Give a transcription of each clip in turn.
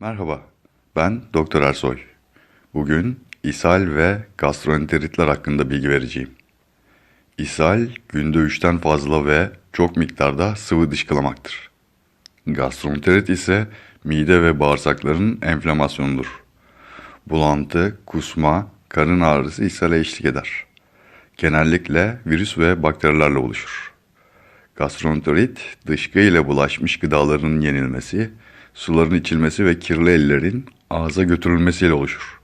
Merhaba, ben Doktor Ersoy. Bugün ishal ve gastroenteritler hakkında bilgi vereceğim. İshal, günde 3'ten fazla ve çok miktarda sıvı dışkılamaktır. Gastroenterit ise mide ve bağırsakların enflamasyonudur. Bulantı, kusma, karın ağrısı ishale eşlik eder. Genellikle virüs ve bakterilerle oluşur. Gastroenterit, dışkı ile bulaşmış gıdaların yenilmesi, suların içilmesi ve kirli ellerin ağza götürülmesiyle oluşur.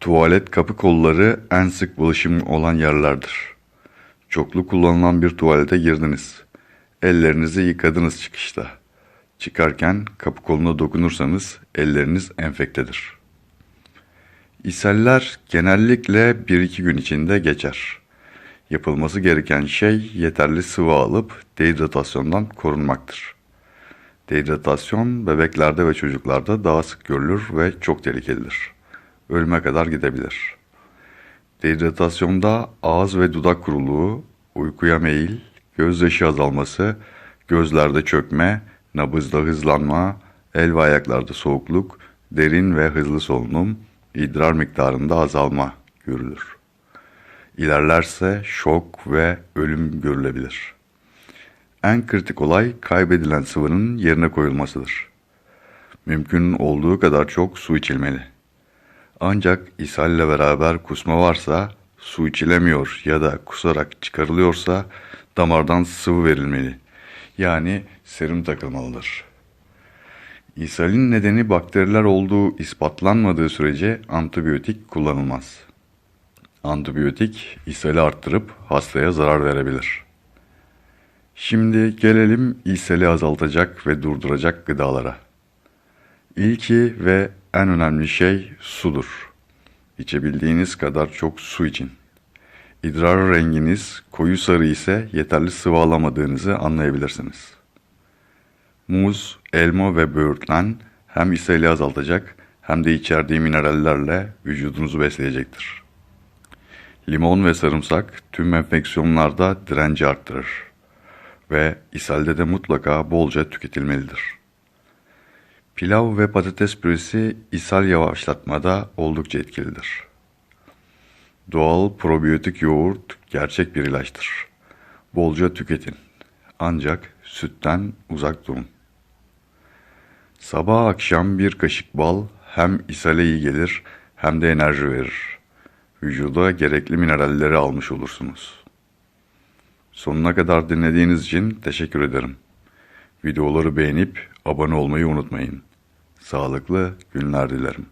Tuvalet kapı kolları en sık bulaşım olan yerlerdir. Çoklu kullanılan bir tuvalete girdiniz. Ellerinizi yıkadınız çıkışta. Çıkarken kapı koluna dokunursanız elleriniz enfektedir. İshaller genellikle 1-2 gün içinde geçer. Yapılması gereken şey yeterli sıvı alıp dehidratasyondan korunmaktır. Dehidratasyon bebeklerde ve çocuklarda daha sık görülür ve çok tehlikelidir. Ölüme kadar gidebilir. Dehidratasyonda ağız ve dudak kuruluğu, uykuya meyil, gözyaşı azalması, gözlerde çökme, nabızda hızlanma, el ve ayaklarda soğukluk, derin ve hızlı solunum, idrar miktarında azalma görülür. İlerlerse şok ve ölüm görülebilir. En kritik olay kaybedilen sıvının yerine koyulmasıdır. Mümkün olduğu kadar çok su içilmeli. Ancak ishalle beraber kusma varsa, su içilemiyor ya da kusarak çıkarılıyorsa damardan sıvı verilmeli. Yani serum takılmalıdır. İshalin nedeni bakteriler olduğu ispatlanmadığı sürece antibiyotik kullanılmaz. Antibiyotik ishali arttırıp hastaya zarar verebilir. Şimdi gelelim ishali azaltacak ve durduracak gıdalara. İlki ve en önemli şey sudur. İçebildiğiniz kadar çok su için. İdrar renginiz koyu sarı ise yeterli sıvı alamadığınızı anlayabilirsiniz. Muz, elma ve böğürtlen hem ishali azaltacak hem de içerdiği minerallerle vücudunuzu besleyecektir. Limon ve sarımsak tüm enfeksiyonlarda direnci arttırır ve ishalde de mutlaka bolca tüketilmelidir. Pilav ve patates püresi ishal yavaşlatmada oldukça etkilidir. Doğal probiyotik yoğurt gerçek bir ilaçtır. Bolca tüketin. Ancak sütten uzak durun. Sabah akşam bir kaşık bal hem ishale iyi gelir hem de enerji verir. Vücuda gerekli mineralleri almış olursunuz. Sonuna kadar dinlediğiniz için teşekkür ederim. Videoları beğenip abone olmayı unutmayın. Sağlıklı günler dilerim.